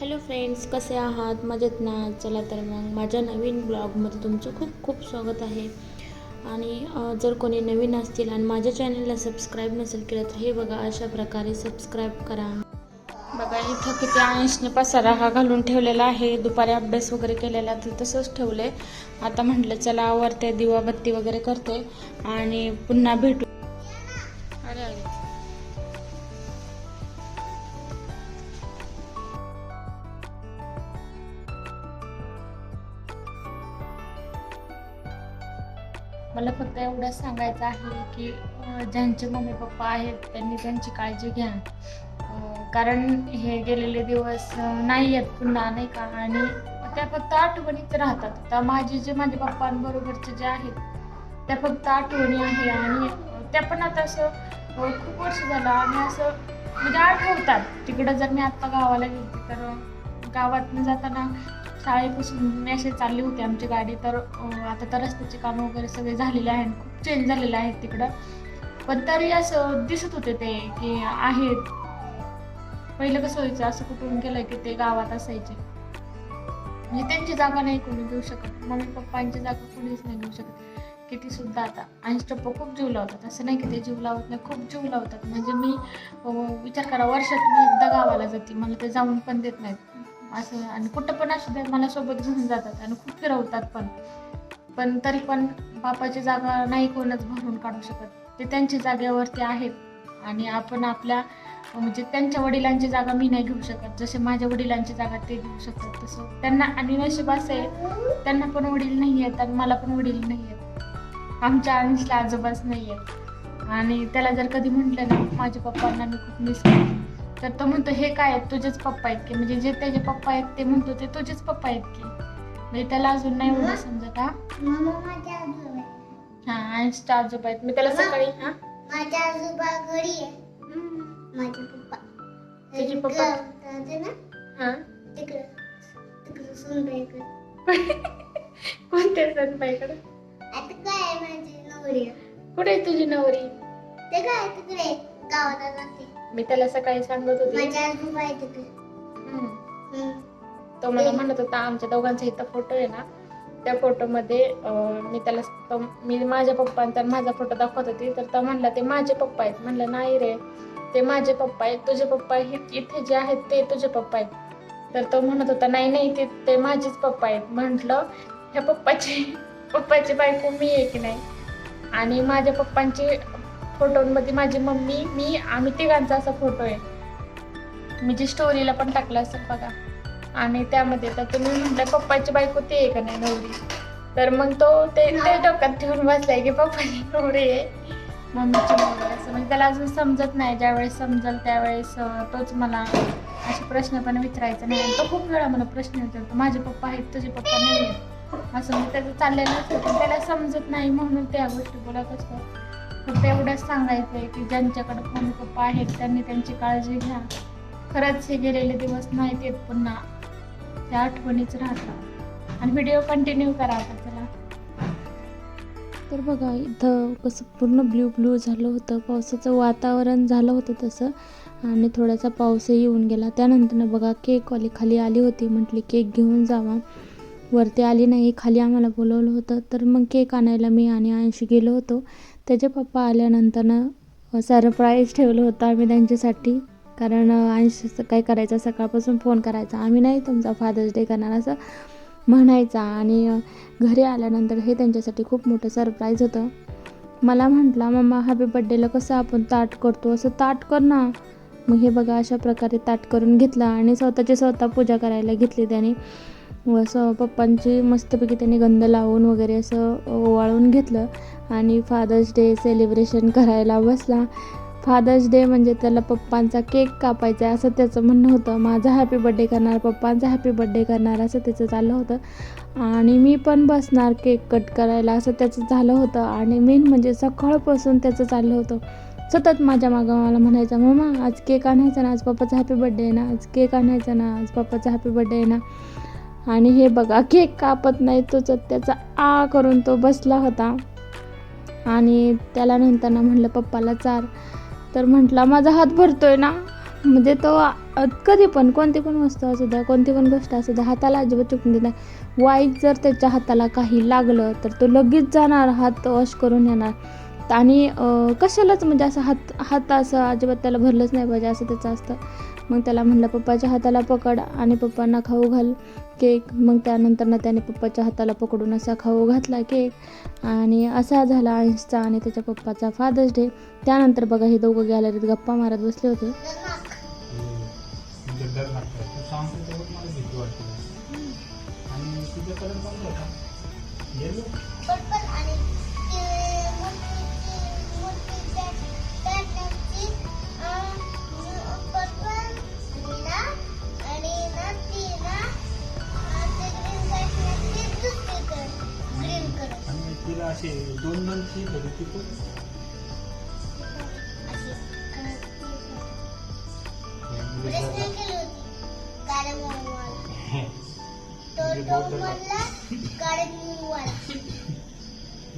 Hello friends कसे आहात? मजेत ना? चला तर मग माझ्या नवीन ब्लॉगमध्ये तुमचं खूप खूप स्वागत आहे. आणि जर कोणी नवीन असतील आणि माझ्या चॅनलला सबस्क्राईब नसेल केलं तर हे बघा अशा प्रकारे सबस्क्राईब करा. बघा इथं किती अंशने पसारा हा घालून ठेवलेला आहे. दुपारी अभ्यास वगैरे केलेला तर तसंच ठेवले आता म्हटलं चला आवरते दिवाबत्ती वगैरे करते आणि पुन्हा भेटू. मला फक्त एवढंच सांगायचं आहे की ज्यांचे मम्मी पप्पा आहेत त्यांनी त्यांची काळजी घ्या. कारण हे गेलेले दिवस नाही आहेत पुन्हा नाही का? आणि त्या फक्त आठवणीत राहतात. आता माझे जे माझ्या पप्पांबरोबरचे जे आहेत त्या फक्त आठवणी आहे आणि त्या पण आता असं खूप वर्ष झालं आणि असं म्हणजे आठवतात. तिकडं जर मी आत्ता गावाला गेली तर गावातनं जाताना शाळेपासून मेसेज चालली होती आमची गाडी. तर आता तर रस्त्याचे कामं वगैरे सगळे झालेले आहेत. खूप चेंज झालेले आहेत तिकडं. पण तरी असं दिसत होते ते की आहेत. पहिलं कसं व्हायचं असं कुठून गेलं की ते गावात असायचे. म्हणजे त्यांची जागा नाही कोणी घेऊ शकत. मम्मी पप्पांची जागा कोणीच नाही घेऊ शकत. किती सुद्धा आता. आणि टप्पा खूप जीव लावतात. असं नाही की ते जीव लावत नाही खूप जीव लावतात. म्हणजे मी विचार करा वर्षात मी एकदा गावाला जाते. मला ते जाऊन पण देत नाहीत. असं आणि कुठं पण असू दे मला सोबत घेऊन जातात आणि खूप फिरवतात पण. पण तरी पण बापाची जागा नाही कोणच भरून काढू शकत. ते त्यांच्या जागेवरती आहेत. आणि आपण आपल्या म्हणजे त्यांच्या वडिलांची जागा मी नाही घेऊ शकत. जसे माझ्या वडिलांची जागा ते घेऊ शकतात तसं त्यांना आणि नशीब असं आहे त्यांना पण वडील नाही आहेत आणि मला पण वडील नाही आहेत. आमच्या अंशला आजोबाच नाही आहेत. आणि त्याला जर कधी म्हटलं ना माझ्या पप्पांना मी खूप मिस करते. तर तो म्हणतो हे काय आहेत? तुझेच पप्पा आहेत की? म्हणजे जे त्याचे पप्पा आहेत ते म्हणतो ते तुझेच पप्पा आहेत की? म्हणजे त्याला अजून नाही एवढं समजत हा? मामा माझ्या आजोबा आहे. हा अंशचा आजोबा आहेत. मी त्याला सकाळी हा? माझ्या आजोबा घरी आहे. माझे पप्पा. तुझे आणि पप्पा? गावात राहते ना? हा? तिकडं. तिकडं सुनबाईकडे. कोणत्या आता काय आहे माझी नवरी? कुठे आहे तुझी नवरी? ते काय तिकडे? गावात राहते मी त्याला सकाळी सांगत होते. आजोबा हम्म. तो मला म्हणत होता आमच्या दोघांचा इथं फोटो आहे ना त्या फोटोमध्ये अं, मी त्याला तो- मी माझ्या पप्पांचा आणि माझा फोटो दाखवत होती. तर तो म्हणला ते माझे पप्पा आहेत. म्हणलं नाही रे ते माझे पप्पा आहेत. तुझे पप्पा हे इथे जे आहेत ते तुझे पप्पा आहेत. तर तो म्हणत होता नाही नाही ते ते माझेच पप्पा आहेत. म्हटलं ह्या पप्पाची पप्पाची बायको मी आहे की नाही? आणि माझ्या पप्पांची फोटोमध्ये माझी मम्मी मी आम्ही तिघांचा असा फोटो आहे. मी जी स्टोरीला पण टाकला असेल बघा. आणि त्यामध्ये तर तुम्ही म्हटलं पप्पाची बायको ते आहे का नाही नवरी? तर मग तो ते ते डोक्यात ठेवून बसलाय की पप्पाची नवरी आहे. मम्मीची नवरी असं म्हणजे त्याला अजून समजत नाही ज्यावेळेस समजल त्यावेळेस तोच मला असे प्रश्न पण विचारायचा नाही. तो खूप वेळा मला प्रश्न विचारतो माझे पप्पा आहेत तुझे पप्पा नाही आहेत? असं म्हणजे त्याचं चाललेलं असतं पण त्याला समजत नाही म्हणून त्या गोष्टी बोलत असतो. फक्त एवढंच सांगायचं आहे की ज्यांच्याकडे मम्मी पप्पा आहेत त्यांनी त्यांची काळजी घ्या. खरंच हे गेलेले दिवस नाहीत येत पुन्हा त्या आठवणीच राहतात. आणि व्हिडिओ कंटिन्यू करा आता चला. तर बघा इथं कसं पूर्ण ब्ल्यू ब्ल्यू झालं होतं पावसाचं वातावरण झालं होतं तसं. आणि थोडासा पाऊसही येऊन गेला. त्यानंतर बघा केकवाली खाली आली होती म्हटली केक घेऊन जावा. वरती आली नाही खाली आम्हाला बोलवलं होतं. तर मग केक आणायला मी आणि अंशी गेलो होतो. त्याचे पप्पा आल्यानंतरनं सरप्राईज ठेवलं होतं आम्ही त्यांच्यासाठी. कारण अंश काय करायचं सकाळपासून फोन करायचा. आम्ही नाही तुमचा फादर्स डे करणार असं म्हणायचा. आणि घरी आल्यानंतर हे त्यांच्यासाठी खूप मोठं सरप्राईज होतं. मला म्हटला मम्मा हॅपी बड्डेला कसं आपण ताट करतो? असं ताट कर ना. मग हे बघा अशा प्रकारे ताट करून घेतलं आणि स्वतःची स्वतः पूजा करायला घेतली त्याने. असं पप्पांची मस्तपैकी त्यांनी गंध लावून वगैरे असं ओवाळून घेतलं. आणि फादर्स डे सेलिब्रेशन करायला बसला. फादर्स डे म्हणजे त्याला पप्पांचा केक कापायचा आहे असं त्याचं म्हणणं होतं. माझा हॅपी बड्डे करणार पप्पांचा हॅपी बड्डे करणार असं त्याचं चाललं होतं. आणि मी पण बसणार केक कट करायला असं त्याचं झालं होतं. आणि मेन म्हणजे सकाळपासून त्याचं चाललं होतं. सतत माझ्या मागं मला म्हणायचं मम्मा आज केक आणायचा ना आज पप्पाचा हॅपी बड्डे आहे ना आज केक आणायचा ना आज पप्पाचा हॅपी बड्डे आहे ना. आणि हे बघा केक कापत नाही तोच त्याचा आ करून तो बसला होता. आणि त्याला नंतर ना म्हटलं पप्पाला चार. तर म्हटला माझा हात भरतोय ना. म्हणजे तो कधी पण कोणती पण वस्तू असू द्या कोणती पण गोष्ट असू द्या हाताला अजिबात चुकून देत नाही. वाईट जर त्याच्या हाताला काही लागलं तर तो लगेच जाणार हात वॉश करून येणार. आणि कशालाच म्हणजे असं हात हात असं अजिबात त्याला भरलंच नाही पाहिजे असं त्याचं असतं. मग त्याला म्हणलं पप्पाच्या हाताला पकड आणि पप्पांना खाऊ घाल केक. मग त्यानंतर ना त्याने पप्पाच्या हाताला पकडून असा खाऊ घातला केक आणि असा झाला अंशचा आणि त्याच्या पप्पाचा फादर्स डे. त्यानंतर बघा हे दोघं गॅलरीत गप्पा मारत बसले होते. डर लागतो तू सांगतो तेव्हा मला भीती वाटते. आणि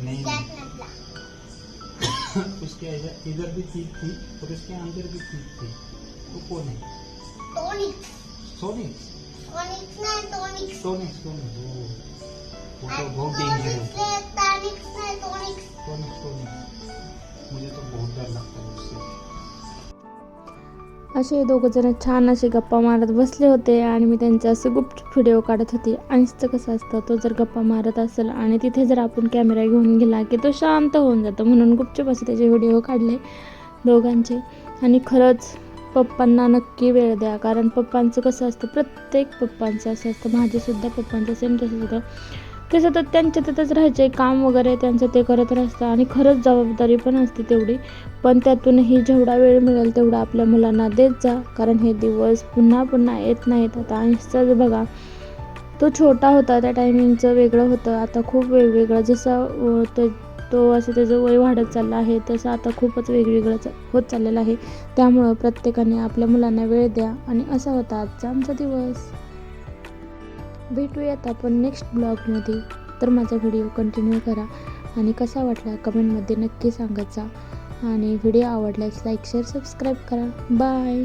नहीं बॅट नसला उसके इधर भी ठीक थी और उसके अंदर भी ठीक थी। तो कौन है? टॉनिक सोनिक्स टॉनिक नाही टॉनिक सोनिक्स सोनिक्स वो वो तो बहुत डेंजर है टॉनिक नाही टॉनिक सोनिक्स सोनिक्स मुझे तो बहुत डर लगता है उससे असे दोघं जण छान असे गप्पा मारत बसले होते आणि मी त्यांचे असे गुप्त व्हिडिओ काढत होते. अंशचं कसं असतं तो जर गप्पा मारत असेल आणि तिथे जर आपण कॅमेरा घेऊन गेला की तो शांत होऊन जातो. म्हणून गुपचूप असे त्याचे व्हिडिओ काढले दोघांचे. आणि खरंच पप्पांना नक्की वेळ द्या. कारण पप्पांचं कसं असतं प्रत्येक पप्पांचं असं असतं. माझेसुद्धा पप्पांचं सेम तसंच होतं. ते सतत त्यांच्या तिथंच राहायचे काम वगैरे त्यांचं ते करत राहतं आणि खरंच जबाबदारी पण असते तेवढी. पण त्यातूनही जेवढा वेळ मिळेल तेवढा आपल्या मुलांना देत जा कारण हे दिवस पुन्हा पुन्हा येत नाहीत. आता अंशचाच बघा. तो छोटा होता त्या टायमिंगचं वेगळं होतं. आता खूप वेगवेगळं जसं ते तो असं त्याचं वय वाढत चाललं आहे तसं आता खूपच वेगवेगळं होत चाललेलं आहे. त्यामुळं प्रत्येकाने आपल्या मुलांना वेळ द्या आणि असा होता आजचा आमचा दिवस. भेटूयात आपण नेक्स्ट ब्लॉगमध्ये तर माझा व्हिडिओ कंटिन्यू करा आणि कसा वाटला कमेंटमध्ये नक्की सांगायचा. आणि व्हिडिओ आवडल्यास लाईक शेअर सबस्क्राईब करा. बाय